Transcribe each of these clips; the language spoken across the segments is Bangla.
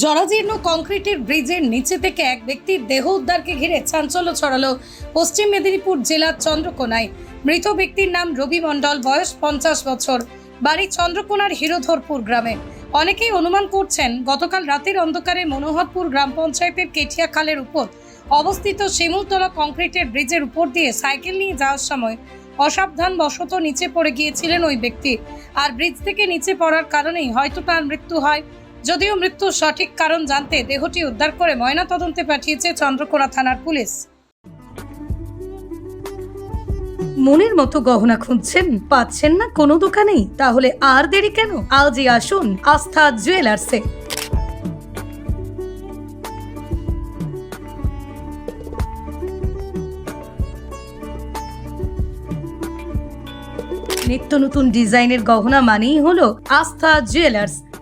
জরাজীর্ণ কংক্রিটের ব্রিজের নিচে থেকে এক ব্যক্তির দেহ উদ্ধারকে ঘিরে চাঞ্চল্য ছড়ালো পশ্চিম মেদিনীপুর জেলার চন্দ্রকোনায়। মৃত ব্যক্তির নাম রবি মণ্ডল, বয়স পঞ্চাশ বছর। বাড়ি চন্দ্রকোনার হিরোধরপুর গ্রামে। অনেকেই অনুমান করছেন, গতকাল রাতের অন্ধকারে মনোহরপুর গ্রাম পঞ্চায়েতের কেঠিয়া খালের উপর অবস্থিত শিমুলতলা কংক্রিটের ব্রিজের উপর দিয়ে সাইকেল নিয়ে যাওয়ার সময় অসাবধান বশত নিচে পড়ে গিয়েছিলেন ওই ব্যক্তি। আর ব্রিজ থেকে নিচে পড়ার কারণেই হয়তো তার মৃত্যু হয়। যদিও মৃত্যুর সঠিক কারণ জানতে দেহটি উদ্ধার করে ময়নাতদন্তে পাঠিয়েছে চন্দ্রকোনা থানার পুলিশ। মনের মতো গহনা খুঁজছেন? পাচ্ছেন না কোনো দোকানেই? তাহলে আর দেরি কেন? আজই আসুন আস্থা জুয়েলার্সে। নিত্য নতুন ডিজাইনের গহনা মানেই হলো আস্থা জুয়েলার্স।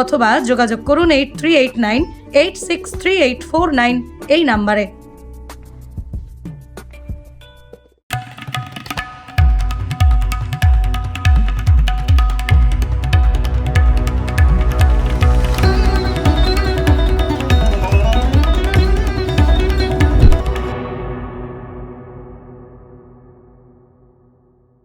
অথবা যোগাযোগ করুন eight three eight nine eight six three eight four nine এই নাম্বারে।